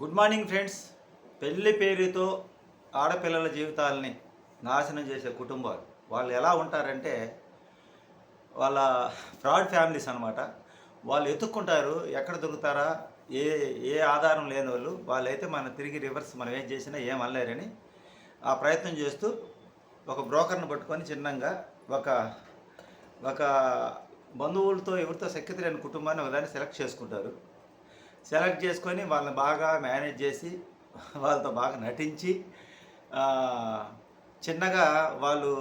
Good morning friends. పెళ్ళి పేరుతో ఆడపిల్లల జీవితాలని నాశనం చేసే కుటుంబాలు. వాళ్ళు ఎలా ఉంటారంటే వాళ్ళ ఫ్రాడ్ ఫ్యామిలీస్ అనమాట వాళ్ళు ఎత్తుక్కుంటారు ఎక్కడ దొరుకుతారా ఏ ఏ ఆధారం లేని వాళ్ళు. వాళ్ళైతే మనం తిరిగి రివర్స్ మనం ఏం చేసినా ఏం అనలేరని ఆ ప్రయత్నం చేస్తూ ఒక బ్రోకర్ని పట్టుకొని చిన్నంగా ఒక ఒక బంధువులతో ఎవరితో శక్తి లేని కుటుంబాన్ని ఒకదాన్ని సెలెక్ట్ చేసుకుంటారు. సెలెక్ట్ చేసుకొని వాళ్ళని బాగా మేనేజ్ చేసి వాళ్ళతో బాగా నటించి చిన్నగా వాళ్ళు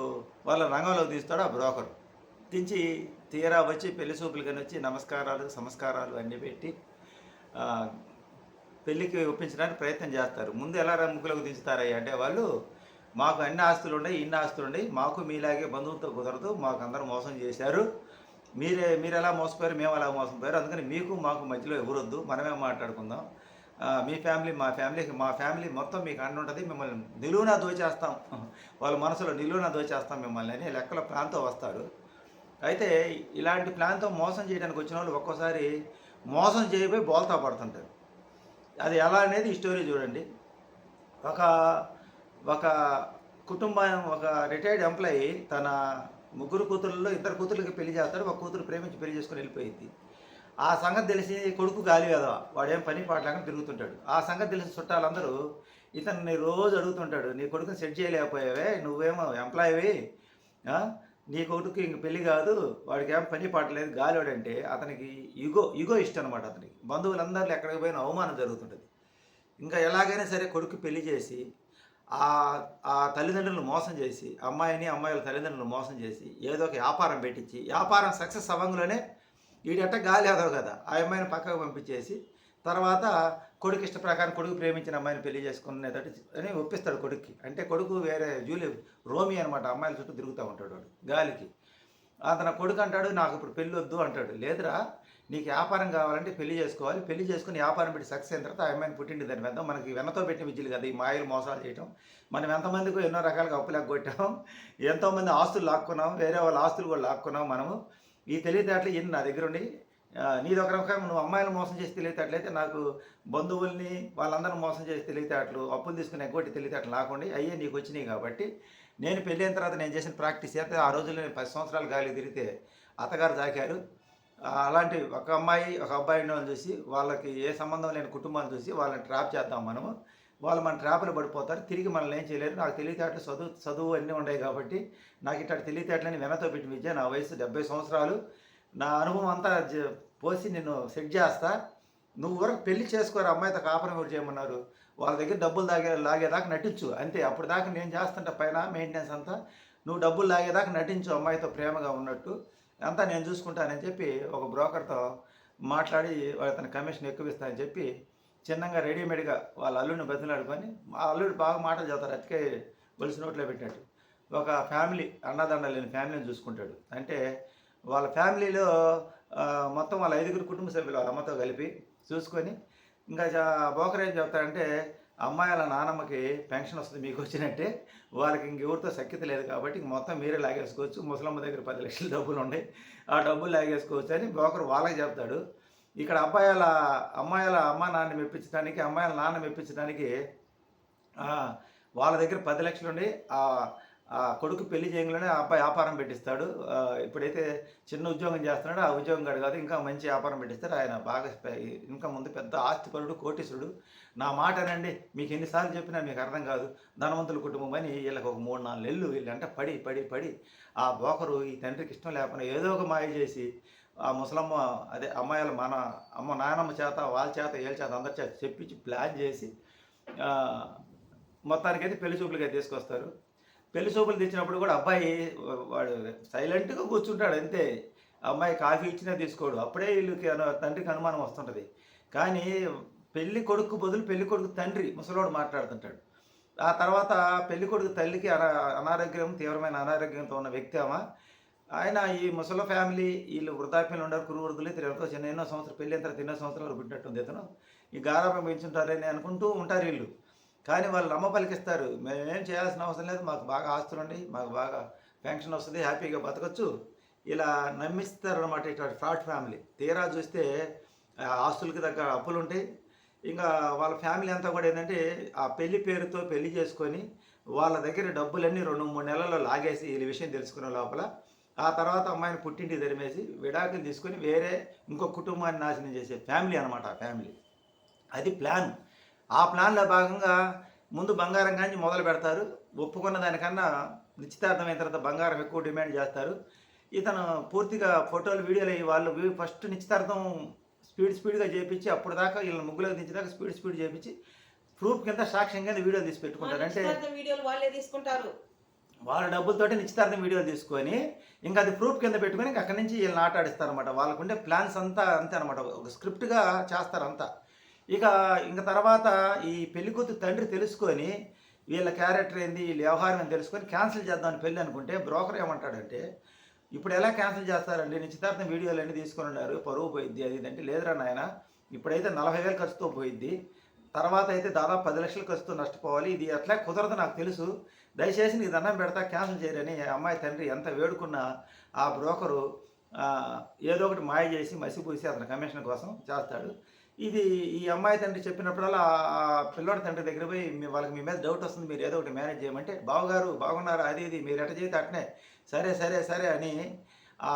వాళ్ళ రంగంలోకి తీస్తాడు ఆ బ్రోకర్. దించి తీరా వచ్చి పెళ్ళి సూపులకని కానీ వచ్చి నమస్కారాలు సంస్కారాలు అన్నీ పెట్టి పెళ్ళికి ఒప్పించడానికి ప్రయత్నం చేస్తారు. ముందు ఎలా ముగ్గులకు దించుతారయ్య అంటే వాళ్ళు మాకు అన్ని ఆస్తులు ఉన్నాయి ఇన్ని ఆస్తులు ఉన్నాయి మాకు మీలాగే బంధువులతో కుదరదు మాకు అందరూ మోసం చేశారు మీరే మీరు ఎలా మోసపోయారు మేము అలా మోసపోయారు అందుకని మీకు మాకు మధ్యలో ఎవరొద్దు మనమే మాట్లాడుకుందాం. మీ ఫ్యామిలీ మా ఫ్యామిలీకి మా ఫ్యామిలీ మొత్తం మీకు అండ ఉంటుంది మిమ్మల్ని నిలువునా దోచేస్తాం. వాళ్ళ మనసులో నిలువునా దోచేస్తాం మిమ్మల్ని అని లెక్కల ప్లాన్తో వస్తాడు అయితే ఇలాంటి ప్లాన్తో మోసం చేయడానికి వచ్చిన వాళ్ళు ఒక్కోసారి మోసం చేయబోయి బోల్తా పడుతుంటారు. అది ఎలా అనేది ఈ స్టోరీ చూడండి. ఒక ఒక కుటుంబం ఒక రిటైర్డ్ ఎంప్లాయీ తన ముగ్గురు కూతురుల్లో ఇద్దరు కూతురులకి పెళ్ళి చేస్తాడు ఒక కూతురు ప్రేమించి పెళ్ళి చేసుకొని వెళ్ళిపోయింది. ఆ సంగతి తెలిసి కొడుకు గాలి కదా వాడేం పని పాటలాగా తిరుగుతుంటాడు. ఆ సంగతి తెలిసిన చుట్టాలందరూ ఇతన్ని రోజు అడుగుతుంటాడు నీ కొడుకుని సెట్ చేయలేకపోయావే నువ్వేమో ఎంప్లాయీవి నీ కొడుకు ఇంక పెళ్ళి కాదు వాడికి ఏం పని పాటలేదు గాలివాడంటే అతనికి ఇగో ఇగో ఇష్టం అనమాట అతనికి. బంధువులందరిలో ఎక్కడికి పోయినా అవమానం జరుగుతుంటుంది. ఇంకా ఎలాగైనా సరే కొడుకు పెళ్ళి చేసి ఆ ఆ తల్లిదండ్రులను మోసం చేసి అమ్మాయిని అమ్మాయిల తల్లిదండ్రులను మోసం చేసి ఏదో ఒక వ్యాపారం పెట్టించి వ్యాపారం సక్సెస్ అవ్వంగానే వీడెట్ట గాలి అదో కదా. ఆ అమ్మాయిని పక్కకు పంపించేసి తర్వాత కొడుకు ఇష్ట ప్రకారం కొడుకు ప్రేమించిన అమ్మాయిని పెళ్ళి చేసుకునేటట్టు అని ఒప్పిస్తాడు కొడుక్కి. అంటే కొడుకు వేరే జూలి రోమి అనమాట అమ్మాయిల చుట్టూ తిరుగుతూ ఉంటాడు వాడు గాలికి. అతను కొడుకు అంటాడు నాకు ఇప్పుడు పెళ్ళి వద్దు అంటాడు. లేదురా నీకు వ్యాపారం కావాలంటే పెళ్ళి చేసుకోవాలి. పెళ్ళి చేసుకుని వ్యాపారం పెట్టి సక్సెస్ అయిన తర్వాత ఆ అమ్మాయిని పుట్టిండి దాని వెళ్దాం మనకి వెనతో పెట్టిన విద్యలు కదా ఈ మాయలు మోసాలు చేయటం. మనం ఎంతమందికి ఎన్నో రకాలుగా అప్పులు కొట్టాం ఎంతోమంది ఆస్తులు లాక్కున్నాం. వేరే వాళ్ళ ఆస్తులు కూడా లాక్కున్నాం మనము. ఈ తెలివితేటలు ఇన్ని నా దగ్గర ఉండి నీది ఒక రకం నువ్వు అమ్మాయిలు మోసం చేసి తెలివితేటలైతే నాకు బంధువుల్ని వాళ్ళందరూ మోసం చేసి తెలివితేటలు అప్పులు తీసుకుని ఎగ్గొట్టి తెలివితేటలు లాకుండా అయ్యే నీకు వచ్చినాయి కాబట్టి నేను పెళ్ళైన తర్వాత నేను చేసిన ప్రాక్టీస్ అయితే ఆ రోజుల్లో నేను పది సంవత్సరాలు గాలి తిరిగితే అత్తగారు తాకారు అలాంటి ఒక అమ్మాయి ఒక అబ్బాయి వాళ్ళని చూసి వాళ్ళకి ఏ సంబంధం లేని కుటుంబాన్ని చూసి వాళ్ళని ట్రాప్ చేద్దాం మనము. వాళ్ళు మన ట్రాప్లో పడిపోతారు. తిరిగి మనల్ని ఏం చేయలేరు. నాకు తెలివితేటలు చదువు చదువు అన్నీ ఉన్నాయి కాబట్టి నాకు ఇట్లా తెలివితేటలని వెనతో పెట్టిన విద్య నా వయసు డెబ్బై సంవత్సరాలు. నా అనుభవం అంతా పోసి నేను సెట్ చేస్తా. నువ్వు వరకు పెళ్ళి చేసుకోరు అమ్మాయితో కాపురం కూడా చేయమన్నారు? వాళ్ళ దగ్గర డబ్బులు లాగే లాగేదాకా నటించు. అంతే అప్పుడు దాకా నేను చేస్తుంటా పైన మెయింటెనెన్స్ అంతా. నువ్వు డబ్బులు లాగేదాకా నటించు అమ్మాయితో ప్రేమగా ఉన్నట్టు. అంతా నేను చూసుకుంటానని చెప్పి ఒక బ్రోకర్తో మాట్లాడి అతని కమిషన్ ఎక్కువ ఇస్తానని చెప్పి చిన్నగా రెడీమేడ్గా వాళ్ళ అల్లుడిని బతిలాడుకొని మా అల్లుడు బాగా మాటలు చదువుతారు అతికే గొలుసు నోట్లో పెట్టినట్టు. ఒక ఫ్యామిలీ అన్నదండ లేని ఫ్యామిలీని చూసుకుంటాడు. అంటే వాళ్ళ ఫ్యామిలీలో మొత్తం వాళ్ళ ఐదుగురు కుటుంబ సభ్యులు వాళ్ళ అమ్మతో కలిపి చూసుకొని ఇంకా జా- బోకర్ ఏం చెప్తారంటే అమ్మాయిల నానమ్మకి పెన్షన్ వస్తుంది మీకు వచ్చినట్టే వాళ్ళకి ఇంకెవరితో సఖ్యత లేదు కాబట్టి మొత్తం మీరే లాగేసుకోవచ్చు. ముసలమ్మ దగ్గర పది లక్షల డబ్బులు ఉన్నాయి. ఆ డబ్బులు లాగేసుకోవచ్చు అని బ్రోకర్ వాళ్ళకి చెప్తాడు. ఇక్కడ అబ్బాయిల అమ్మాయిల అమ్మ నాన్న మెప్పించడానికి అమ్మాయిల నాన్న మెప్పించడానికి వాళ్ళ దగ్గర పది లక్షలు ఉండి ఆ కొడుకు పెళ్ళి చేయగానే ఆ అబ్బాయి వ్యాపారం పెట్టిస్తాడు. ఇప్పుడైతే చిన్న ఉద్యోగం చేస్తున్నాడో. ఆ ఉద్యోగం కాదు కాదు ఇంకా మంచి వ్యాపారం పెట్టిస్తాడు. ఆయన బాగా ఇంకా ముందు పెద్ద ఆస్తిపరుడు కోటీశ్వరుడు. నా మాట అనండి మీకు ఎన్నిసార్లు చెప్పినా మీకు అర్థం కాదు. ధనవంతుల కుటుంబం అని వీళ్ళకి ఒక మూడు నాలుగు నెలలు వీళ్ళంటే పడి పడి పడి ఆ బోకరు ఈ తండ్రికి ఇష్టం లేకుండా ఏదో ఒక మాయ చేసి ఆ ముసలమ్మ అదే అమ్మాయిల మన అమ్మ నాయనమ్మ చేత వాళ్ళ చేత వీళ్ళ చేత అందరి చేత చెప్పించి ప్లాన్ చేసి మొత్తానికైతే పెళ్ళి చూపులుగా తీసుకొస్తారు. పెళ్ళి సూపులు తెచ్చినప్పుడు కూడా అబ్బాయి వాడు సైలెంట్గా కూర్చుంటాడు అంతే. అమ్మాయి కాఫీ ఇచ్చినా తీసుకోడు. అప్పుడే వీళ్ళకి తండ్రికి అనుమానం వస్తుంటుంది. కానీ పెళ్ళి కొడుకు బదులు పెళ్ళి కొడుకు తండ్రి ముసలోడు మాట్లాడుతుంటాడు. ఆ తర్వాత పెళ్ళి కొడుకు తల్లికి అనారోగ్యం తీవ్రమైన అనారోగ్యంతో ఉన్న వ్యక్తి ఆమె. ఆయన ఈ ముసల ఫ్యామిలీ వీళ్ళు వృద్ధాప్యంలో ఉన్నారు కురు వృద్ధులు తిరగతో చిన్న ఎన్నో సంవత్సరాలు పెళ్ళి అంతా ఎన్నో సంవత్సరాలు పుట్టినట్టుంది ఇతను. ఈ గారాబం పెంచుంటారని అనుకుంటూ ఉంటారు వీళ్ళు. కానీ వాళ్ళు నమ్మ పలికిస్తారు మేమేం చేయాల్సిన అవసరం లేదు. మాకు బాగా ఆస్తులు ఉండి మాకు బాగా పెన్షన్ వస్తుంది. హ్యాపీగా బతకచ్చు. ఇలా నమ్మిస్తారు అనమాట ఇటువంటి ఫ్రాడ్ ఫ్యామిలీ. తీరా చూస్తే ఆస్తులకి దగ్గర అప్పులు ఉంటాయి. ఇంకా వాళ్ళ ఫ్యామిలీ అంతా కూడా ఏంటంటే ఆ పెళ్ళి పేరుతో పెళ్ళి చేసుకొని వాళ్ళ దగ్గర డబ్బులన్నీ రెండు మూడు నెలల్లో లాగేసి ఈ విషయం తెలుసుకునే లోపల ఆ తర్వాత అమ్మాయిని పుట్టింటికి తరిమేసి విడాకులు తీసుకొని వేరే ఇంకో కుటుంబాన్ని నాశనం చేసే ఫ్యామిలీ అనమాట ఆ ఫ్యామిలీ. అది ప్లాన్. ఆ ప్లాన్లో భాగంగా ముందు బంగారం కానీ మొదలు పెడతారు. ఒప్పుకున్న దానికన్నా నిశ్చితార్థం అయిన తర్వాత బంగారం ఎక్కువ డిమాండ్ చేస్తారు. ఇతను పూర్తిగా ఫోటోలు వీడియోలు అయ్యి వాళ్ళు ఫస్ట్ నిశ్చితార్థం స్పీడ్ స్పీడ్గా చేపించి అప్పుడు దాకా వీళ్ళని ముగ్గులకు దించేదాకా స్పీడ్ స్పీడ్ చేపించి ప్రూఫ్ కింద సాక్ష్యం కింద వీడియో తీసి పెట్టుకుంటారు. అంటే వాళ్ళే తీసుకుంటారు. వాళ్ళ డబ్బులతోటి నిశ్చితార్థం వీడియోలు తీసుకొని ఇంకా అది ప్రూఫ్ కింద పెట్టుకొని ఇంకా అక్కడి నుంచి వీళ్ళని ఆట ఆడిస్తారు అనమాట వాళ్ళకుండే ప్లాన్స్ అంతా అంతే అనమాట ఒక స్క్రిప్ట్గా చేస్తారు అంతా. ఇక ఇంక తర్వాత ఈ పెళ్ళికూతురు తండ్రి తెలుసుకొని వీళ్ళ క్యారెక్టర్ ఏంది వీళ్ళ వ్యవహారం అని తెలుసుకొని క్యాన్సిల్ చేద్దామని పెళ్ళి అనుకుంటే బ్రోకర్ ఏమంటాడంటే ఇప్పుడు ఎలా క్యాన్సిల్ చేస్తారండి? నిశ్చితార్థం వీడియోలు అన్నీ తీసుకొని ఉన్నారు పరువు పోయిద్ది. అది అంటే లేదురా నాయన ఇప్పుడైతే నలభై వేలు ఖర్చుతో పోయిద్ది తర్వాత అయితే దాదాపు పది లక్షల ఖర్చుతో నష్టపోవాలి ఇది ఎట్లా కుదరదు నాకు తెలుసు దయచేసి నీ దండం పెడతా క్యాన్సిల్ చేయరని అమ్మాయి తండ్రి ఎంత వేడుకున్నా ఆ బ్రోకరు ఏదో ఒకటి మాయ చేసి మసిపూసి అతని కమిషన్ కోసం చేస్తాడు. ఇది ఈ అమ్మాయి తండ్రి చెప్పినప్పుడల్లా ఆ- పిల్లోడి తండ్రి దగ్గర పోయి మీ వాళ్ళకి మీ మీద డౌట్ వస్తుంది మీరు ఏదో ఒకటి మేనేజ్ చేయమంటే బావగారు బాగున్నారా? అది ఇది మీరు ఎట చేస్తే అట్నే. సరే సరే సరే అని ఆ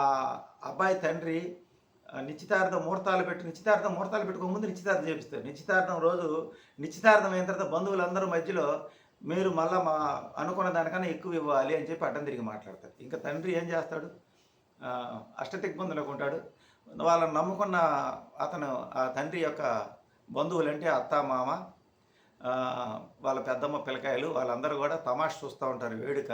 అబ్బాయి తండ్రి నిశ్చితార్థం ముహూర్తాలు పెట్టి నిశ్చితార్థం ముహూర్తాలు పెట్టుకో ముందు నిశ్చితార్థం చేపిస్తారు. నిశ్చితార్థం రోజు నిశ్చితార్థం అయిన తర్వాత బంధువులందరూ మధ్యలో మీరు మళ్ళీ మా అనుకున్న దానికన్నా ఎక్కువ ఇవ్వాలి అని చెప్పి అడ్డం తిరిగి మాట్లాడతారు. ఇంకా తండ్రి ఏం చేస్తాడు? ఆ, అష్టదిగ్బంధులకు ఉంటాడు. వాళ్ళని నమ్ముకున్న అతను ఆ తండ్రి యొక్క బంధువులంటే అత్త మామ వాళ్ళ పెద్దమ్మ పిల్లకాయలు వాళ్ళందరూ కూడా తమాష చూస్తూ ఉంటారు వేడుక.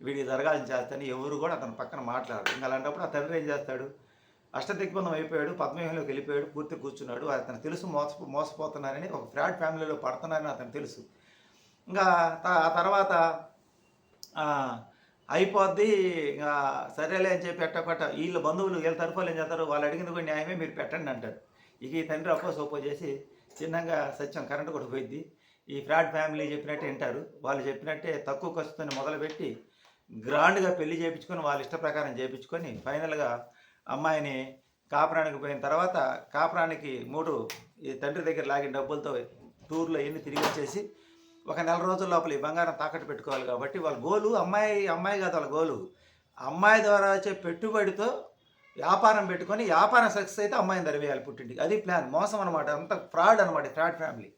వీడికి జరగాలని చేస్తాను ఎవరు కూడా అతని పక్కన మాట్లాడరు. ఇంకా అలాంటప్పుడు ఆ తండ్రి ఏం చేస్తాడు? అష్టదిగ్బంధం అయిపోయాడు పద్మవ్యూహంలోకి వెళ్ళిపోయాడు పూర్తి కూర్చున్నాడు. అతను తెలుసు మోస మోసపోతున్నారని ఒక ఫ్రాడ్ ఫ్యామిలీలో పడుతున్నారని అతను తెలుసు. ఇంకా ఆ తర్వాత అయిపోద్ది. ఇంకా సరేలే అని చెప్పి ఎట్టకొట్ట వీళ్ళ బంధువులు వీళ్ళ తరఫులు ఏం చేస్తారు? వాళ్ళు అడిగింది కూడా న్యాయమే మీరు పెట్టండి అంటారు. ఇక ఈ తండ్రి అప్పో సోపో చేసి చిన్నగా సత్యం కరెంటు కూడా పోయిద్ది. ఈ ఫ్రాడ్ ఫ్యామిలీ చెప్పినట్టే వింటారు. వాళ్ళు చెప్పినట్టే తక్కువ ఖర్చుతో మొదలుపెట్టి గ్రాండ్గా పెళ్ళి చేయించుకొని వాళ్ళ ఇష్ట ప్రకారం చేయించుకొని ఫైనల్గా అమ్మాయిని కాపురానికి పోయిన తర్వాత కాపురానికి మూడు ఈ తండ్రి దగ్గర లాగిన డబ్బులతో టూర్లో ఎన్ని తిరిగి వచ్చేసి ఒక నెల రోజుల లోపల ఈ బంగారం తాకట్టు పెట్టుకోవాలి కాబట్టి వాళ్ళ గోలు అమ్మాయి అమ్మాయి కాదు వాళ్ళ గోలు. అమ్మాయి ద్వారా వచ్చే పెట్టుబడితో వ్యాపారం పెట్టుకొని వ్యాపారం సక్సెస్ అయితే అమ్మాయిని దరివేయాలి పుట్టింటికి. అది ప్లాన్. మోసం అనమాట అంత ఫ్రాడ్ అనమాట ఫ్రాడ్ ఫ్యామిలీ.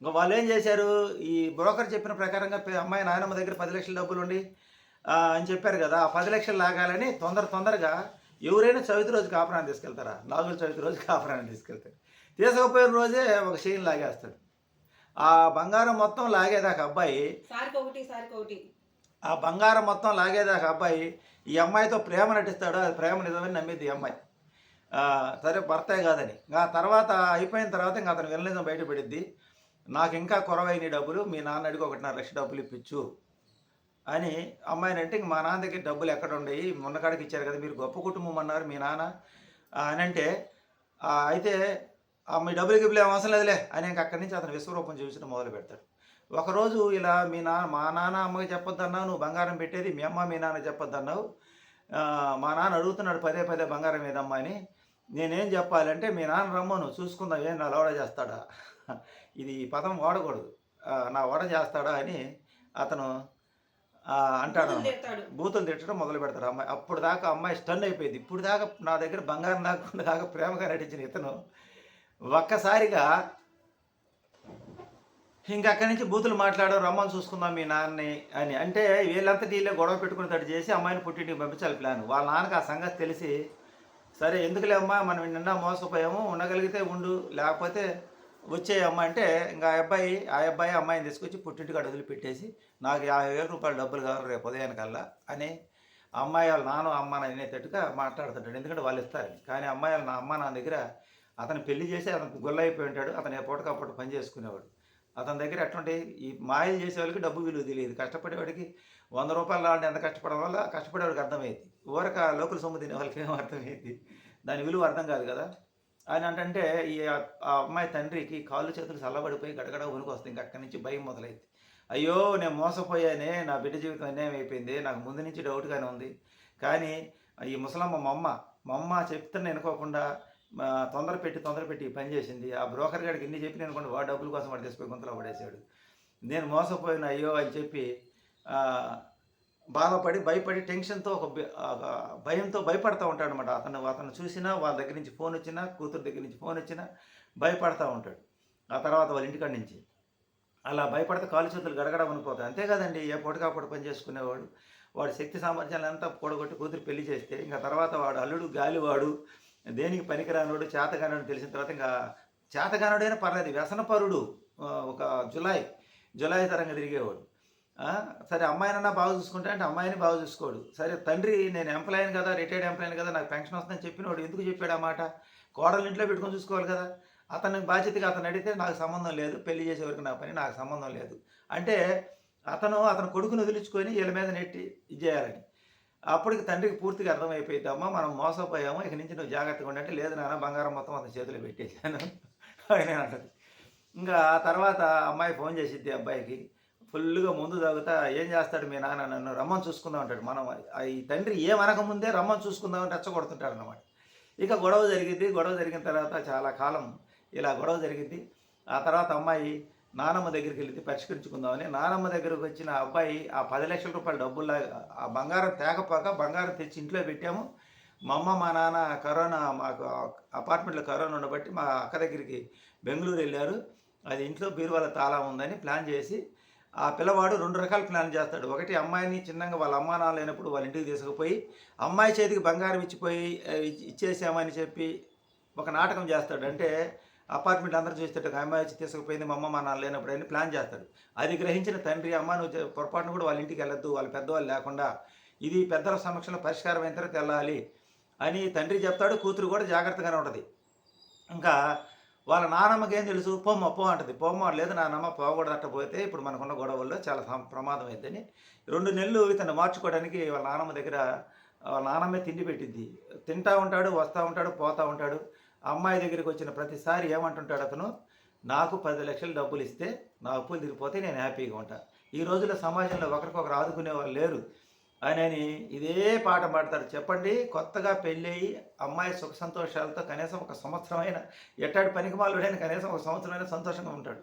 ఇంకా వాళ్ళు ఏం చేశారు? ఈ బ్రోకర్ చెప్పిన ప్రకారంగా అమ్మాయి నాయనమ్మ దగ్గర పది లక్షల డబ్బులు ఉండి అని చెప్పారు కదా. ఆ పది లక్షలు లాగాలని తొందర తొందరగా ఎవరైనా చవితి రోజు కాపురాన్ని తీసుకెళ్తారా? నాగుల చవితి రోజు కాపురాన్ని తీసుకెళ్తారు. తీసుకుపోయిన రోజే ఒక చైన్ లాగేస్తాడు ఆ బంగారం మొత్తం లాగేదాకా అబ్బాయి. ఆ బంగారం మొత్తం లాగేదాకా అబ్బాయి ఈ అమ్మాయితో ప్రేమ నటిస్తాడు అది ప్రేమ నిజమని నమ్మేది ఈ అమ్మాయి. ఆ, సరే భర్తే కాదని. ఇంకా తర్వాత అయిపోయిన తర్వాత ఇంకా అతను వినలేదని బయటపడిద్ది. నాకు ఇంకా కొరవైన డబ్బులు మీ నాన్న అడిగి ఒకటిన్నర లక్ష డబ్బులు ఇప్పించు అని అమ్మాయిని అంటే ఇంక మా నాన్న దగ్గర డబ్బులు ఎక్కడ ఉండయి మొన్న కాడికి ఇచ్చారు కదా మీరు గొప్ప కుటుంబం అన్నారు మీ నాన్న. ఆ, అని అంటే ఆ, అయితే ఆ, మీ డబ్బులు గిబ్బులు ఏం అవసరం లేదులే అని ఇంక అక్కడి నుంచి అతను విశ్వరూపం చూపించడం మొదలు పెడతాడు ఒకరోజు ఇలా మీ నాన్న మా నాన్న అమ్మకి చెప్పొద్దన్నావు నువ్వు బంగారం పెట్టేది మీ అమ్మ మీ నాన్న చెప్పొద్దన్నావు. మా నాన్న అడుగుతున్నాడు పదే పదే బంగారం ఏదమ్మా అని. నేనేం చెప్పాలంటే మీ నాన్న రమ్మను చూసుకుందాం ఏం నా లోడ చేస్తాడా? ఇది పదం వాడకూడదు. నా వడ చేస్తాడా అని అతను అంటాడు బూతులు తిట్టడం మొదలు పెడతారు అమ్మాయి. అప్పుడు దాకా అమ్మాయి స్టన్ అయిపోయింది. ఇప్పుడు దాకా నా దగ్గర బంగారం దాకా దాకా ప్రేమగా నటించిన ఇతను ఒక్కసారిగా ఇంక అక్కడి నుంచి బూతులు మాట్లాడడం రమ్మని చూసుకుందాం మీ నాన్నని అని. అంటే వీళ్ళంతా వీళ్ళే గొడవ పెట్టుకుని తట్టు చేసి అమ్మాయిని పుట్టింటికి పంపించాలి ప్లాన్. వాళ్ళ నాన్నకి ఆ సంగతి తెలిసి సరే ఎందుకులే అమ్మా మనం నిన్న మోసపోయాము ఉండగలిగితే ఉండు లేకపోతే వచ్చే అమ్మ అంటే ఇంకా ఆ అబ్బాయి ఆ అబ్బాయి అమ్మాయిని తీసుకొచ్చి పుట్టింటికి అడుగులు పెట్టేసి నాకు యాభై వేల రూపాయలు డబ్బులు కావాలి రేపు ఉదయానికల్లా అని అమ్మాయి వాళ్ళ నాన్న అమ్మ అనేటట్టుగా మాట్లాడుతుంటాడు. ఎందుకంటే వాళ్ళు ఇస్తారు. కానీ అమ్మాయి వాళ్ళ నా అమ్మ నాన్న దగ్గర అతను పెళ్ళి చేసి అతను గొల్లైపోయి ఉంటాడు అతను ఎప్పటికప్పుడు పని చేసుకునేవాడు. అతని దగ్గర ఎటువంటి ఈ మాయలు చేసేవాళ్ళకి డబ్బు విలువ తెలియదు. కష్టపడేవాడికి వంద రూపాయలు రావడం ఎంత కష్టపడడం వల్ల కష్టపడేవాడికి అర్థమైంది. ఊరక లోకల్ సొమ్ము తినే వాళ్ళకి ఏం అర్థమైంది? దాని విలువ అర్థం కాదు కదా? ఆయన అంటే ఈ ఆ అమ్మాయి తండ్రికి కాళ్ళు చేతులు చల్లబడిపోయి గడగడ వణుకు వస్తుంది. ఇంకా అక్కడి నుంచి భయం మొదలైంది. అయ్యో నేను మోసపోయానే నా బిడ్డ జీవితం అన్యాయం అయిపోయింది నాకు ముందు నుంచి డౌట్గానే ఉంది. కానీ ఈ ముసలమ్మ మా అమ్మ మా అమ్మ చెప్తున్న అనుకోకుండా తొందర పెట్టి తొందర పెట్టి పని చేసింది. ఆ బ్రోకర్ గారికి ఎన్ని చెప్పి అనుకోండి వాడు డబ్బుల కోసం వాడు తెచ్చిపోయి గుంతలో పడేశాడు. నేను మోసపోయిన అయ్యో అని చెప్పి బాధపడి భయపడి టెన్షన్తో ఒక ఒక భయంతో భయపడతా ఉంటాడు అనమాట అతను అతను చూసినా వాళ్ళ దగ్గర నుంచి ఫోన్ వచ్చినా కూతురు దగ్గర నుంచి ఫోన్ వచ్చినా భయపడతా ఉంటాడు. ఆ తర్వాత వాళ్ళ ఇంటికాడ నుంచి. అలా భయపడితే కాలు చేతులు గడగడ అనిపోతాయి అంతేకాదండి ఏ పొడకాపొడి పని చేసుకునేవాడు. వాడి శక్తి సామర్థ్యాలంతా పొడగొట్టి కూతురు పెళ్ళి చేస్తే ఇంకా తర్వాత వాడు అల్లుడు గాలివాడు దేనికి పనికిరానోడు చేతగానోడు తెలిసిన తర్వాత ఇంకా చేతగానుడైనా పర్లేదు. వ్యసనపరుడు ఒక జులై జులై తరంగా తిరిగేవాడు. సరే అమ్మాయినన్నా బాగా చూసుకుంటా అంటే అమ్మాయిని బాగా చూసుకోడు. సరే తండ్రి నేను ఎంప్లాయన్ కదా రిటైర్డ్ ఎంప్లాయన్ కదా నాకు పెన్షన్ వస్తుందని చెప్పినవాడు ఎందుకు చెప్పాడు ఆ మాట? కోడలు ఇంట్లో పెట్టుకొని చూసుకోవాలి కదా. అతని బాధ్యతగా అతను అడిగితే నాకు సంబంధం లేదు పెళ్ళి చేసే వరకు నా పని నాకు సంబంధం లేదు. అంటే అతను అతను కొడుకును వదిలించుకొని వీళ్ళ మీద నెట్టి ఇది చేయాలని. అప్పటికి తండ్రికి పూర్తిగా అర్థమైపోయింది అమ్మ మనం మోసపోయాము ఇక నుంచి నువ్వు జాగ్రత్తగా ఉండంటే లేదు నాన్న బంగారం మొత్తం అతని చేతిలో పెట్టేశాను. అని అంటది. ఇంకా ఆ తర్వాత అమ్మాయి ఫోన్ చేసిద్ది అబ్బాయికి ఫుల్గా ముందు తాగుతా ఏం చేస్తాడు మీ నాన్న? నన్ను రమ్మని చూసుకుందాం అంటాడు. మనం ఆ ఈ తండ్రి ఏమనక ముందే రమ్మని చూసుకుందామని రెచ్చగొడుతుంటాడు అనమాట ఇక గొడవ జరిగింది గొడవ జరిగిన తర్వాత చాలా కాలం ఇలా గొడవ జరిగింది ఆ తర్వాత అమ్మాయి నానమ్మ దగ్గరికి వెళితే పరిష్కరించుకుందామని నానమ్మ దగ్గరకు వచ్చిన అబ్బాయి ఆ పది లక్షల రూపాయల డబ్బులు ఆ బంగారం తేకపోక బంగారం తెచ్చి ఇంట్లో పెట్టాము. మా అమ్మ మా నాన్న కరోనా మాకు అపార్ట్మెంట్లో కరోనా ఉండబట్టి మా అక్క దగ్గరికి బెంగళూరు వెళ్ళారు. అది ఇంట్లో బీరువాల తాళం ఉందని ప్లాన్ చేసి ఆ పిల్లవాడు రెండు రకాల ప్లాన్ చేస్తాడు. ఒకటి అమ్మాయిని చిన్నగా వాళ్ళ అమ్మా నాన్న లేనప్పుడు వాళ్ళ ఇంటికి తీసుకుపోయి అమ్మాయి చేతికి బంగారం ఇచ్చిపోయి ఇచ్చేసామని చెప్పి ఒక నాటకం చేస్తాడు అంటే అపార్ట్మెంట్ అందరూ చూస్తాడు ఒక అమ్మాయి వచ్చి తీసుకుపోయింది మా అమ్మ మా నాన్న లేనప్పుడు అని ప్లాన్ చేస్తాడు. అది గ్రహించిన తండ్రి అమ్మ నువ్వు పొరపాటును పొరపాటున కూడా వాళ్ళ ఇంటికి వెళ్ళొద్దు వాళ్ళ పెద్దవాళ్ళు లేకుండా ఇది పెద్దల సమక్షంలో పరిష్కారం అయిన తర్వాత వెళ్ళాలి అని తండ్రి చెప్తాడు కూతురు కూడా జాగ్రత్తగానే ఉంటుంది. ఇంకా వాళ్ళ నానమ్మకి ఏం తెలుసు? పోమ్మ పో అంటది. పోమ్మ లేదు నానమ్మ పోకూడదట్ట పోతే ఇప్పుడు మనకున్న గొడవల్లో చాలా ప్రమాదం అవుతుందని రెండు నెలలు ఇతను మార్చుకోవడానికి వాళ్ళ నానమ్మ దగ్గర వాళ్ళ నానమ్మే తిండి పెట్టింది తింటా ఉంటాడు వస్తూ ఉంటాడు పోతూ ఉంటాడు. అమ్మాయి దగ్గరికి వచ్చిన ప్రతిసారి ఏమంటుంటాడు అతను? నాకు పది లక్షలు డబ్బులు ఇస్తే నా అప్పులు తిరిగిపోతే నేను హ్యాపీగా ఉంటా. ఈ రోజుల్లో సమాజంలో ఒకరికొకరు ఆదుకునే వాళ్ళు లేరు. అని ఇదే పాట పాడతారు. చెప్పండి కొత్తగా పెళ్ళయి అమ్మాయి సుఖ సంతోషాలతో కనీసం ఒక సంవత్సరమైన ఎట్టాడు పనికి మాలుడైన కనీసం ఒక సంవత్సరమైన సంతోషంగా ఉంటాడు.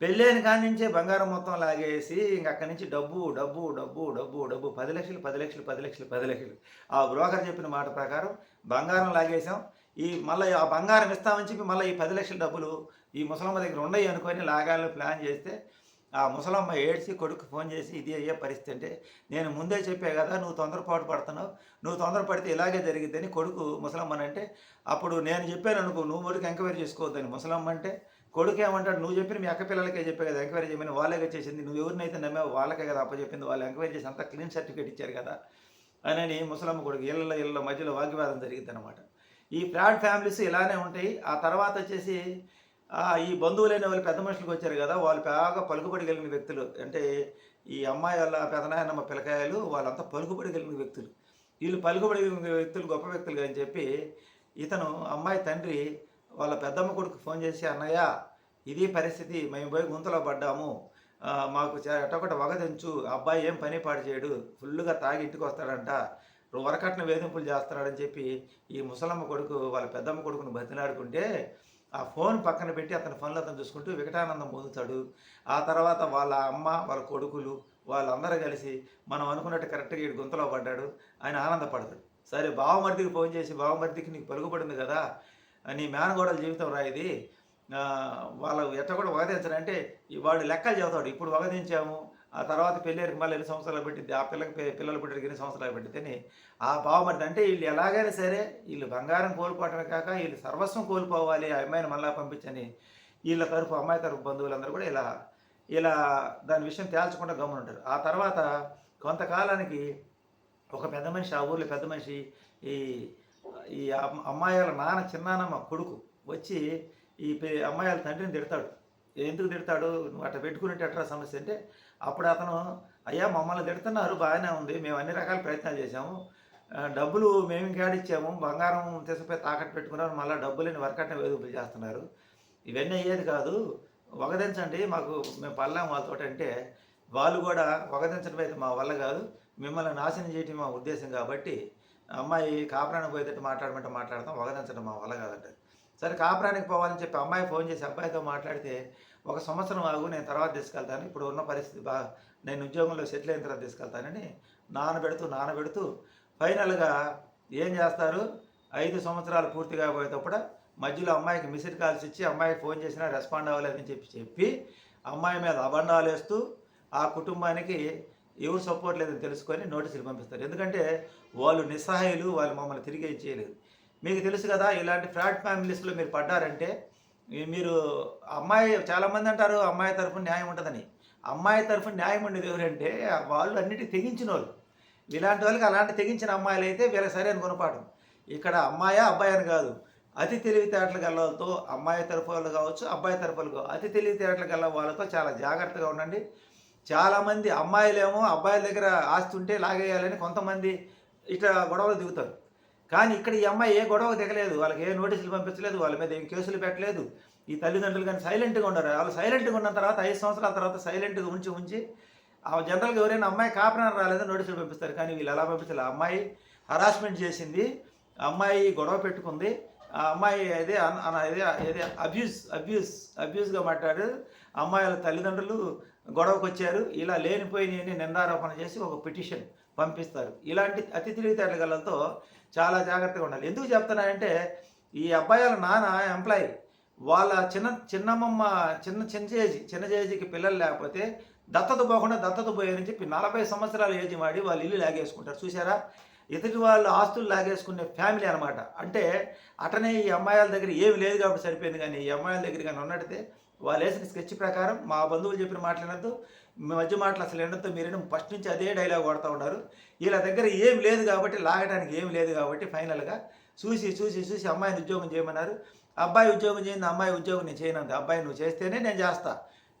పెళ్ళైన కాడి నుంచే బంగారం మొత్తం లాగేసి ఇంక అక్కడి నుంచి డబ్బు డబ్బు డబ్బు డబ్బు డబ్బు పది లక్షలు పది లక్షలు పది లక్షలు పది లక్షలు. ఆ బ్రోకర్ చెప్పిన మాట ప్రకారం బంగారం లాగేసాం ఈ మళ్ళీ ఆ బంగారం ఇస్తామని చెప్పి మళ్ళీ ఈ పది లక్షల డబ్బులు ఈ ముసలమ్మ దగ్గర ఉన్నాయి అనుకొని లాగాలని ప్లాన్ చేస్తే ఆ ముసలమ్మ ఏడ్చి కొడుకు ఫోన్ చేసి ఇది అయ్యే పరిస్థితి అంటే నేను ముందే చెప్పే కదా నువ్వు తొందరపాటు పడుతున్నావు. నువ్వు తొందరపడితే ఇలాగే జరిగిద్దని కొడుకు ముసలమ్మని అంటే అప్పుడు నేను చెప్పాను అనుకో నువ్వు మటుకు ఎంక్వైరీ చేసుకోవద్దని. ముసలమ్మ అంటే కొడుకు ఏమంటాడు నువ్వు చెప్పిన మీ అక్క పిల్లలకే చెప్పే కదా ఎంక్వైరీ చేయమని వాళ్ళే చేసింది. నువ్వు ఎవరినైతే నమ్మావు వాళ్ళకే కదా అప్పచెప్పింది. వాళ్ళు ఎంక్వైరీ చేసి అంతా క్లీన్ సర్టిఫికేట్ ఇచ్చారు కదా అని ముసలమ్మ కొడుకు ఇళ్ళ ఇళ్ళ మధ్యలో వాగ్వివాదం జరిగింది అనమాట ఈ ఫ్రాడ్ ఫ్యామిలీస్ ఇలానే ఉంటాయి. ఆ తర్వాత వచ్చేసి ఈ బంధువులైన వాళ్ళు పెద్ద మనుషులకు వచ్చారు కదా వాళ్ళు బాగా పలుకుబడి కలిగిన వ్యక్తులు. అంటే ఈ అమ్మాయి వాళ్ళ పెదనాయనమ్మ పిల్లకాయలు వాళ్ళంతా పలుకుబడి కలిగిన వ్యక్తులు. వీళ్ళు పలుకుబడి కలిగిన వ్యక్తులు గొప్ప వ్యక్తులు అని చెప్పి ఇతను అమ్మాయి తండ్రి వాళ్ళ పెద్దమ్మ కొడుకు ఫోన్ చేసి అన్నయ్య ఇది పరిస్థితి మేము పోయి గుంతలో పడ్డాము. మాకు చ- వగదించు. అబ్బాయి ఏం పని పాడు చేయడు. ఫుల్గా తాగి ఇంటికి వస్తాడంట. వరకట్న వేధింపులు చేస్తున్నాడని చెప్పి ఈ ముసలమ్మ కొడుకు వాళ్ళ పెద్దమ్మ కొడుకును బతిలాడుకుంటే ఆ ఫోన్ పక్కన పెట్టి అతని ఫోన్లో అతను చూసుకుంటూ వికటానందం పొందుతాడు. ఆ తర్వాత వాళ్ళ అమ్మ వాళ్ళ కొడుకులు వాళ్ళందరూ కలిసి మనం అనుకున్నట్టు కరెక్ట్గా ఈ గుంతలో పడ్డాడు. ఆయన ఆనందపడతాడు. సరే బావమర్దికి ఫోన్ చేసి బావమర్దికి నీకు పలుకుపడింది కదా నీ మేనగోడల జీవితం రా ఇది. ఆ, ఎట్ట కూడా వగదించడంటే వాడు లెక్కలు చెబుతాడు. ఇప్పుడు వగదించాము ఆ తర్వాత పెళ్ళేరికి మళ్ళీ ఎన్ని సంవత్సరాలు పెట్టింది ఆ పిల్లకి పిల్లలు పుట్టికి ఎన్ని సంవత్సరాలు పెట్టింది ఆ బావమరిది అంటే వీళ్ళు ఎలాగైనా సరే వీళ్ళు బంగారం కోల్పోవటమే కాక వీళ్ళు సర్వస్వం కోల్పోవాలి ఆ అమ్మాయిని మళ్ళా పంపించని వీళ్ళ తరఫు అమ్మాయి తరఫు బంధువులందరూ కూడా ఇలా ఇలా దాని విషయం తేల్చకుండా గమనుంటారు ఆ తర్వాత కొంతకాలానికి ఒక పెద్ద మనిషి ఆ ఊర్లో పెద్ద మనిషి ఈ ఈ అమ్మాయి అమ్మాయిల నాన్న చిన్నానమ్మ కొడుకు వచ్చి ఈ పే- అమ్మాయిల తండ్రిని తిడతాడు. ఎందుకు తిడతాడు? నువ్వు అట్లా పెట్టుకునేటి ఎట్రా సమస్య? అంటే అప్పుడు అతను అయ్యా మమ్మల్ని తిడుతున్నారు బాగానే ఉంది. మేము అన్ని రకాల ప్రయత్నాలు చేశాము. డబ్బులు మేము ఇంకేడిచ్చాము బంగారం తీసుకుపోయి తాకట్టు పెట్టుకున్నారు. మళ్ళీ డబ్బులని వరకట్న వేధింపులు చేస్తున్నారు. ఇవన్నీ అయ్యేది కాదు. వగదించండి. మాకు మేము పల్లాం వాళ్ళతో అంటే వాళ్ళు కూడా వగదించడం అయితే మా వల్ల కాదు. మిమ్మల్ని నాశనం చేయటం మా ఉద్దేశం కాబట్టి అమ్మాయి కాపురానికి పోయేటట్టు మాట్లాడమంటే మాట్లాడతాం. వగదించడం మా వల్ల కాదంటే సరే కాపురానికి పోవాలని చెప్పి అమ్మాయి ఫోన్ చేసి అబ్బాయితో మాట్లాడితే ఒక సంవత్సరం ఆగు నేను తర్వాత తీసుకెళ్తాను. ఇప్పుడు ఉన్న పరిస్థితి బాగా నేను ఉద్యోగంలో సెటిల్ అయిన తర్వాత తీసుకెళ్తానని నానబెడుతూ నానబెడుతూ ఫైనల్గా ఏం చేస్తారు? ఐదు సంవత్సరాలు పూర్తి కాబోయేటప్పుడు మధ్యలో అమ్మాయికి మిస్డ్ కాల్స్ ఇచ్చి అమ్మాయికి ఫోన్ చేసినా రెస్పాండ్ అవ్వలేదని చెప్పి చెప్పి అమ్మాయి మీద అబండాలు వేస్తూ ఆ కుటుంబానికి ఎవరు సపోర్ట్ లేదని తెలుసుకొని నోటీసులు పంపిస్తారు. ఎందుకంటే వాళ్ళు నిస్సహాయులు వాళ్ళు మమ్మల్ని తిరిగి చేయలేదు. మీకు తెలుసు కదా ఇలాంటి ఫ్రాడ్ ఫ్యామిలీస్లో మీరు పడ్డారంటే మీరు అమ్మాయి చాలామంది అంటారు అమ్మాయి తరఫున న్యాయం ఉంటుందని. అమ్మాయి తరఫున న్యాయం ఉండేది ఎవరంటే వాళ్ళు అన్నిటికీ తెగించిన వాళ్ళు ఇలాంటి వాళ్ళకి అలాంటి తెగించిన అమ్మాయిలు అయితే వీళ్ళకి సరైన గుణపాఠం. ఇక్కడ అమ్మాయా అబ్బాయి అని కాదు. అతి తెలివితేటలు గల వాళ్ళతో అమ్మాయి తరఫు వాళ్ళు కావచ్చు అబ్బాయి తరఫు వాళ్ళు అతి తెలివితేటలు గల వాళ్ళతో చాలా జాగ్రత్తగా ఉండండి. చాలామంది అమ్మాయిలేమో అబ్బాయిల దగ్గర ఆస్తి ఉంటే లాగేయాలని కొంతమంది ఇట్లా గొడవలు దిగుతారు. కానీ ఇక్కడ ఈ అమ్మాయి ఏ గొడవ దిగలేదు వాళ్ళకి ఏ నోటీసులు పంపించలేదు వాళ్ళ మీద ఏం కేసులు పెట్టలేదు. ఈ తల్లిదండ్రులు కానీ సైలెంట్గా ఉండరు వాళ్ళు సైలెంట్గా ఉన్న తర్వాత ఐదు సంవత్సరాల తర్వాత సైలెంట్గా ఉంచి ఉంచి ఆ జనరల్గా ఎవరైనా అమ్మాయి కాపురం రాలేదో నోటీసులు పంపిస్తారు. కానీ వీళ్ళు ఎలా పంపించాలి? ఆ అమ్మాయి హరాస్మెంట్ చేసింది ఆ అమ్మాయి గొడవ పెట్టుకుంది ఆ అమ్మాయి అదే అన్- అదే అదే అబ్యూస్ అబ్యూస్ అబ్యూస్గా మాట్లాడారు. అమ్మాయిల తల్లిదండ్రులు గొడవకు వచ్చారు. ఇలా లేనిపోయిన నిందారోపణ చేసి ఒక పిటిషన్ పంపిస్తారు. ఇలాంటి అతి తెలివితేటల గలతో చాలా జాగ్రత్తగా ఉండాలి. ఎందుకు చెప్తున్నానంటే ఈ అబ్బాయిల నాన్న ఎంప్లాయీ వాళ్ళ చిన్న చిన్నమ్మమ్మ చిన్న చిన్న చిన్నజేజికి చిన్న పిల్లలు లేకపోతే దత్తత పోకుండా దత్తత పోయారని చెప్పి నలభై సంవత్సరాల ఏజ్ వాడి వాళ్ళు ఇల్లు లాగేసుకుంటారు. చూసారా ఎదుటి వాళ్ళు ఆస్తులు లాగేసుకునే ఫ్యామిలీ అనమాట అంటే అటనే ఈ అమ్మాయిల దగ్గర ఏమి లేదు కాబట్టి సరిపోయింది కానీ ఈ అమ్మాయిల దగ్గర కానీ ఉన్నట్టే వాళ్ళు వేసిన స్కెచ్ ప్రకారం మా బంధువులు చెప్పిన మాట్లాడినట్టు మీ మధ్య మాటలు అసలు ఎండతో మీరేమో ఫస్ట్ నుంచి అదే డైలాగ్ కొడతా ఉన్నారు. వీళ్ళ దగ్గర ఏం లేదు కాబట్టి లాగడానికి ఏం లేదు కాబట్టి ఫైనల్గా చూసి చూసి చూసి అమ్మాయిని ఉద్యోగం చేయమన్నారు. అబ్బాయి ఉద్యోగం చేయింది అమ్మాయి ఉద్యోగం నేను చేయనంది. అబ్బాయి నువ్వు చేస్తేనే నేను చేస్తా.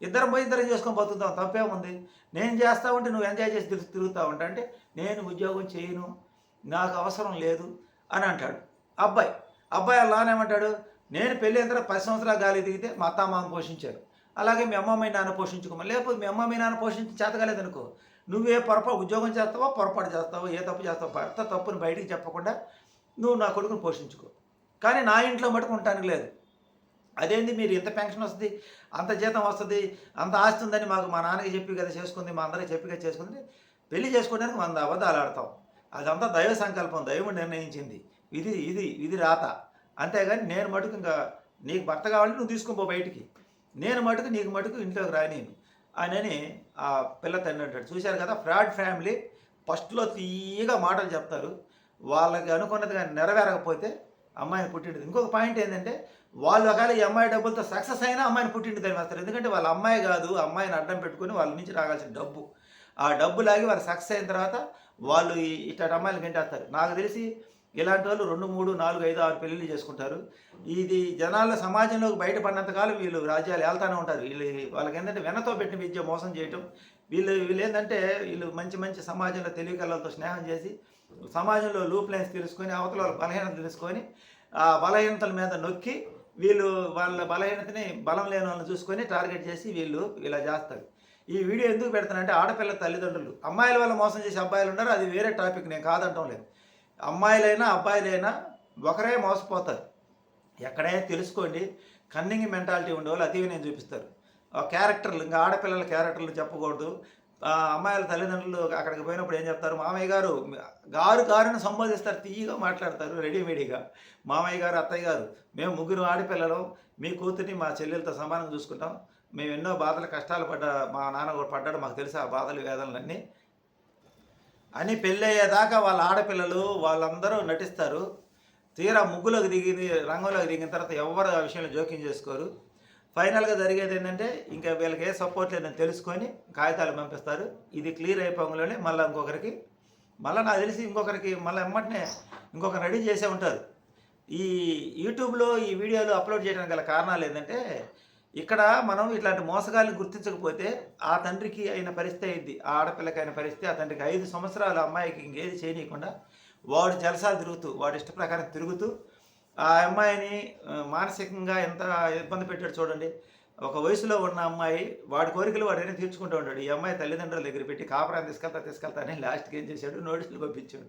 ఇద్దరం పోయి ఇద్దరం చేసుకొని బతుకుతాం తప్పేముంది నేను చేస్తా ఉంటే నువ్వు ఎంజాయ్ చేసి తిరుగు తిరుగుతా ఉంటా. అంటే నేను ఉద్యోగం చేయను నాకు అవసరం లేదు అని అంటాడు అబ్బాయి. అబ్బాయి అలా ఏమంటాడు? నేను పెళ్ళి తర్వాత పది సంవత్సరాలు గాలి దిగితే మా అత్త మామ పోషించారు. అలాగే మీ అమ్మమ్మ నాన్న పోషించుకోమని. లేకపోతే మీ అమ్మమ్మ మీ నాన్న పోషించి చేతగాలేదనుకో. నువ్వే పొరపాటు ఉద్యోగం చేస్తావో పొరపాటు చేస్తావో ఏ తప్పు చేస్తావో భర్త తప్పుని బయటికి చెప్పకుండా నువ్వు నా కొడుకుని పోషించుకో. కానీ నా ఇంట్లో మటుకు ఉండటానికి లేదు. అదేంది మీరు ఇంత పెన్షన్ వస్తుంది అంత జీతం వస్తుంది అంత ఆస్తి ఉందని మాకు మా నాన్నకి చెప్పి కదా చేసుకుంది మా అందరికి చెప్పి కదా చేసుకుంది పెళ్ళి చేసుకోవడానికి వంద అబద్ధాలు ఆడతాం. అదంతా దైవ సంకల్పం దైవం నిర్ణయించింది. ఇది ఇది ఇది రాత. అంతేగాని నేను మటుకు ఇంకా నీకు భర్త కావాలంటే నువ్వు తీసుకుని పో బయటికి. నేను మటుకు నీకు మటుకు ఇంట్లోకి రానిను అని పిల్ల తండ్రి అంటాడు చూశారు కదా ఫ్రాడ్ ఫ్యామిలీ ఫస్ట్లో తీయగా మాటలు చెప్తారు. వాళ్ళకి అనుకున్నది కానీ నెరవేరకపోతే అమ్మాయిని పుట్టింటుంది. ఇంకొక పాయింట్ ఏంటంటే వాళ్ళు ఒకవేళ ఈ అమ్మాయి డబ్బులతో సక్సెస్ అయినా అమ్మాయిని పుట్టింటి తెలివేస్తారు ఎందుకంటే వాళ్ళ అమ్మాయి కాదు అమ్మాయిని అడ్డం పెట్టుకొని వాళ్ళ నుంచి రాగాల్సిన డబ్బు. ఆ డబ్బు లాగి వాళ్ళు సక్సెస్ అయిన తర్వాత వాళ్ళు ఇట్లాంటి అమ్మాయిలు గంటేస్తారు నాకు తెలిసి ఇలాంటి వాళ్ళు రెండు మూడు నాలుగు ఐదు ఆరు పెళ్ళిళ్ళు చేసుకుంటారు. ఇది జనాల సమాజంలోకి బయటపడినంతకాలం వీళ్ళు రాజ్యాలు వెళ్తానే ఉంటారు. వీళ్ళు వాళ్ళకి ఏంటంటే వెనతో పెట్టిన విద్య మోసం చేయటం. వీళ్ళు వీళ్ళు ఏంటంటే వీళ్ళు మంచి మంచి సమాజంలో తెలివికలతో స్నేహం చేసి సమాజంలో లూప్ లైన్స్ తెలుసుకొని అవతల వాళ్ళ బలహీనత తెలుసుకొని ఆ బలహీనతల మీద నొక్కి వీళ్ళు వాళ్ళ బలహీనతని బలం లేని వాళ్ళని చూసుకొని టార్గెట్ చేసి వీళ్ళు ఇలా చేస్తారు. ఈ వీడియో ఎందుకు పెడతానంటే ఆడపిల్ల తల్లిదండ్రులు. అమ్మాయిల వల్ల మోసం చేసే అబ్బాయిలు ఉన్నారు. అది వేరే టాపిక్ నేను కాదంటం లేదు. అమ్మాయిలైనా అబ్బాయిలైనా ఒకరే మోసపోతారు. ఎక్కడైనా తెలుసుకోండి కన్నింగ్ మెంటాలిటీ ఉండేవాళ్ళు అతివి నేను చూపిస్తారు. ఆ క్యారెక్టర్లు ఇంకా ఆడపిల్లల క్యారెక్టర్లు చెప్పకూడదు. ఆ అమ్మాయిల తల్లిదండ్రులు అక్కడికి పోయినప్పుడు ఏం చెప్తారు? మామయ్య గారు గారు గారుని సంబోధిస్తారు తీయగా మాట్లాడతారు రెడీమేడీగా మామయ్య గారు అత్తయ్య గారు మేము ముగ్గురు ఆడపిల్లలు మీ కూతుర్ని మా చెల్లెలతో సమానంగా చూసుకుంటాం. మేము ఎన్నో బాధలు కష్టాలు పడ్డ మా నాన్న కూడా పడ్డాడు మాకు తెలుసు ఆ బాధలు వేదనలన్నీ. అని పెళ్ళయ్యేదాకా వాళ్ళ ఆడపిల్లలు వాళ్ళందరూ నటిస్తారు. తీరా ముగ్గులోకి దిగి రంగంలోకి దిగిన తర్వాత ఎవరు ఆ విషయంలో జోక్యం చేసుకోరు. ఫైనల్గా జరిగేది ఏంటంటే ఇంకా వీళ్ళకి ఏ సపోర్ట్ లేదని తెలుసుకొని కాగితాలు పంపిస్తారు. ఇది క్లియర్ అయిపోగానే మళ్ళీ ఇంకొకరికి మళ్ళీ నాకు తెలిసి ఇంకొకరికి మళ్ళీ ఎమ్మటనే ఇంకొకరు రెడీ చేసే ఉంటారు ఈ యూట్యూబ్లో ఈ వీడియోలు అప్లోడ్ చేయడానికి గల కారణాలు ఏంటంటే ఇక్కడ మనం ఇట్లాంటి మోసగాళ్ళని గుర్తించకపోతే ఆ తండ్రికి అయిన పరిస్థితి అయింది ఆ ఆడపిల్లకి అయిన పరిస్థితి ఆ తండ్రికి ఐదు సంవత్సరాల అమ్మాయికి ఇంకేది చేయనీయకుండా వాడు జలసాలు తిరుగుతూ వాడి ఇష్ట ప్రకారం తిరుగుతూ ఆ అమ్మాయిని మానసికంగా ఎంత ఇబ్బంది పెట్టాడు చూడండి. ఒక వయసులో ఉన్న అమ్మాయి వాడి కోరికలు వాడైనా తీర్చుకుంటూ ఉంటాడు. ఈ అమ్మాయి తల్లిదండ్రుల దగ్గర పెట్టి కాపురాన్ని తీసుకెళ్తా తీసుకెళ్తా అని లాస్ట్కి ఏం చేశాడు? నోటీసులు పంపించాడు.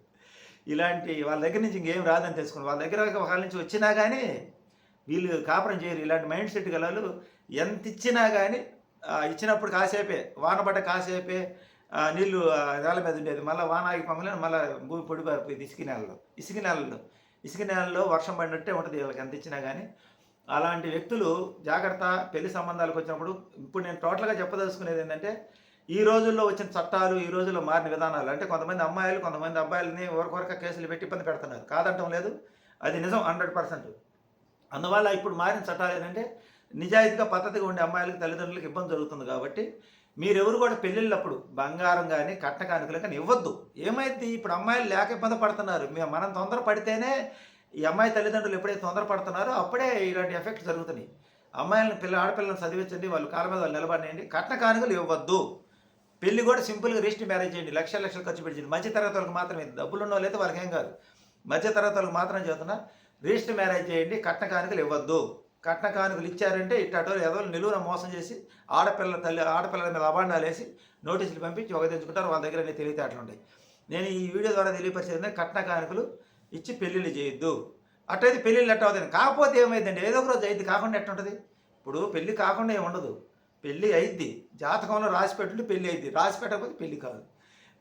ఇలాంటి వాళ్ళ దగ్గర నుంచి ఇంకేం రాదని తెలుసుకుని వాళ్ళ దగ్గర ఒకళ్ళ నుంచి వచ్చినా కానీ వీళ్ళు కాపురం చేయరు. ఇలాంటి మైండ్ సెట్ గలలు ఎంత ఇచ్చినా కానీ ఇచ్చినప్పుడు కాసేపే వానబడ్డ కాసేపే నీళ్ళు నేల మీద ఉండేది. మళ్ళీ వాన ఆగిపోగానే మళ్ళీ భూమి పొడి పారిపోయింది ఇసుక నేలలో. ఇసుక నేలలో. ఇసుక నేలలో వర్షం పడినట్టే ఉంటుంది వీళ్ళకి ఎంత ఇచ్చినా కానీ అలాంటి వ్యక్తులు జాగ్రత్త పెళ్ళి సంబంధాలకు వచ్చినప్పుడు ఇప్పుడు నేను టోటల్గా చెప్పదలుచుకునేది ఏంటంటే ఈ రోజుల్లో వచ్చిన చట్టాలు ఈ రోజుల్లో మారిన విధానాలు. అంటే కొంతమంది అమ్మాయిలు కొంతమంది అబ్బాయిలని ఒకరికొరక కేసులు పెట్టి ఇబ్బంది పెడుతున్నారు. కాదంటం లేదు. అది నిజం హండ్రెడ్ పర్సెంట్. అందువల్ల ఇప్పుడు మారిన చట్టాలు ఏంటంటే నిజాయితీగా పద్ధతిగా ఉండే అమ్మాయిలకు తల్లిదండ్రులకు ఇబ్బంది జరుగుతుంది కాబట్టి మీరెవరు కూడా పెళ్ళిళ్ళప్పుడు బంగారం కానీ కట్న కానుకలు కానీ ఇవ్వద్దు. ఏమైంది? ఇప్పుడు అమ్మాయిలు లేక ఇబ్బంది పడుతున్నారు. మనం తొందర పడితేనే ఈ అమ్మాయి తల్లిదండ్రులు ఎప్పుడైతే తొందర పడుతున్నారో అప్పుడే ఇలాంటి ఎఫెక్ట్ జరుగుతున్నాయి. అమ్మాయిలను పిల్ల ఆడపిల్లలను చదివించండి వాళ్ళు కాళ్ళ మీద వాళ్ళు నిలబడినండి కట్న కానుకలు ఇవ్వద్దు. పెళ్ళి కూడా సింపుల్గా రిజిస్టర్ మ్యారేజ్ చేయండి. లక్షల లక్షలు ఖర్చు పెట్టింది మధ్య తరగతి వాళ్ళకి మాత్రమే. డబ్బులు ఉన్న వాళ్ళైతే వాళ్ళకి ఏం కాదు. మధ్య తరగతి వాళ్ళకి మాత్రం చెబుతున్నా రిజిస్టర్ మ్యారేజ్ చేయండి కట్న కానుకలు ఇవ్వద్దు. కట్న కానుకలు ఇచ్చారంటే ఇట్టటో ఏదో నిలువున మోసం చేసి ఆడపిల్లల తల్లి ఆడపిల్లల మీద అభాండాలు వేసి నోటీసులు పంపించి ఒక తెచ్చుకుంటారు వాళ్ళ దగ్గర అన్ని తెలివితేటలు ఉంటాయి. నేను ఈ వీడియో ద్వారా తెలియపరిచేది కట్న కానుకలు ఇచ్చి పెళ్ళిళ్ళు చేయొద్దు. అట్టయితే పెళ్ళిళ్ళు ఎట్ట అవుతుంది కాకపోతే ఏమైందండి? ఏదో ఒక రోజు అయింది కాకుండా ఎట్ట ఉంటుంది? ఇప్పుడు పెళ్ళి కాకుండా ఏమి ఉండదు. పెళ్ళి అయింది జాతకంలో రాసి పెట్టుంటే పెళ్ళి అయింది రాసి పెట్టకపోతే పెళ్ళి కాదు.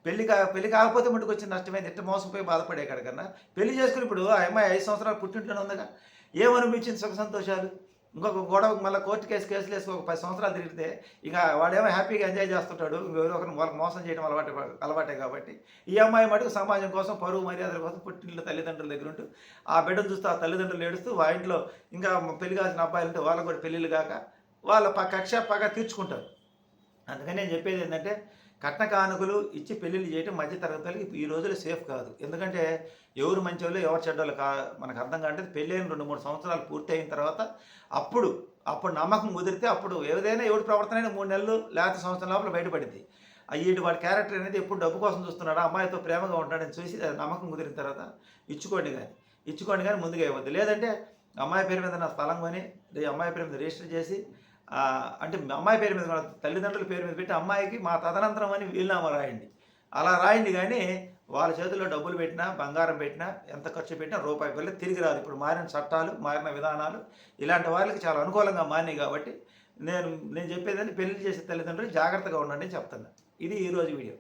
పెళ్ళి కా పెళ్ళి కాకపోతే ముందుకు వచ్చిన నష్టమైంది. ఎట్ట మోసపోయి బాధపడే కన్నా. పెళ్ళి చేసుకుని ఇప్పుడు ఆ అమ్మాయి ఐదు సంవత్సరాలు పుట్టింట్లోనే ఉందిగా. ఏమనిపించింది సుఖ సంతోషాలు? ఇంకొక గొడవ మళ్ళీ కోర్టు కేసు కేసులు వేసి ఒక పది సంవత్సరాలు తిరిగితే ఇక వాడేమో హ్యాపీగా ఎంజాయ్ చేస్తుంటాడు. ఎవరో ఒకరిని వాళ్ళకి మోసం చేయడం అలవాటు అలవాటే కాబట్టి. ఈ అమ్మాయి మటుకు సమాజం కోసం పరువు మర్యాదల కోసం పుట్టిన తల్లిదండ్రుల దగ్గర ఉంటూ ఆ బిడ్డను చూస్తూ ఆ తల్లిదండ్రులు ఏడుస్తూ ఆ ఇంట్లో ఇంకా పెళ్ళి కావాల్సిన అబ్బాయిలు ఉంటే వాళ్ళకు కూడా పెళ్ళిళ్ళు కాక వాళ్ళ ప కక్ష పగ తీర్చుకుంటారు. అందుకని నేను చెప్పేది ఏంటంటే కట్న కానుకలు ఇచ్చి పెళ్ళిళ్ళు చేయడం మధ్య తరగతులకి ఈ రోజులు సేఫ్ కాదు. ఎందుకంటే ఎవరు మంచోళ్ళు ఎవరు చెడ్డోళ్ళు కా మనకు అర్థం కాంటే పెళ్ళైన రెండు మూడు సంవత్సరాలు పూర్తి అయిన తర్వాత అప్పుడు అప్పుడు నమ్మకం కుదిరితే అప్పుడు ఏదైనా ఎవడు ప్రవర్తన అయినా మూడు నెలలు లేకపోతే సంవత్సరం లోపల బయటపడింది. అయ్యేటి వాడి క్యారెక్టర్ అనేది ఎప్పుడు డబ్బు కోసం చూస్తున్నాడు అమ్మాయితో ప్రేమగా ఉంటాడని చూసి అది నమ్మకం కుదిరిన తర్వాత ఇచ్చుకోండి కానీ ఇచ్చుకోండి కానీ ముందుగా ఇవ్వద్దు. లేదంటే అమ్మాయి పేరు మీద నా స్థలం కొని అమ్మాయి పేరు మీద రిజిస్టర్ చేసి అంటే అమ్మాయి పేరు మీద కూడా తల్లిదండ్రుల పేరు మీద పెట్టి అమ్మాయికి మా తదనంతరం అని వీలునామా రాయండి. అలా రాయండి కానీ వాళ్ళ చేతుల్లో డబ్బులు పెట్టినా బంగారం పెట్టినా ఎంత ఖర్చు పెట్టినా రూపాయి వెళ్ళి తిరిగి రాదు. ఇప్పుడు మారిన చట్టాలు మారిన విధానాలు ఇలాంటి వాళ్ళకి చాలా అనుకూలంగా మారినాయి కాబట్టి నేను నేను చెప్పేదని పెళ్ళి చేసే తల్లిదండ్రులు జాగ్రత్తగా ఉండండి చెప్తాను చెప్తున్నా. ఇది ఈరోజు వీడియో.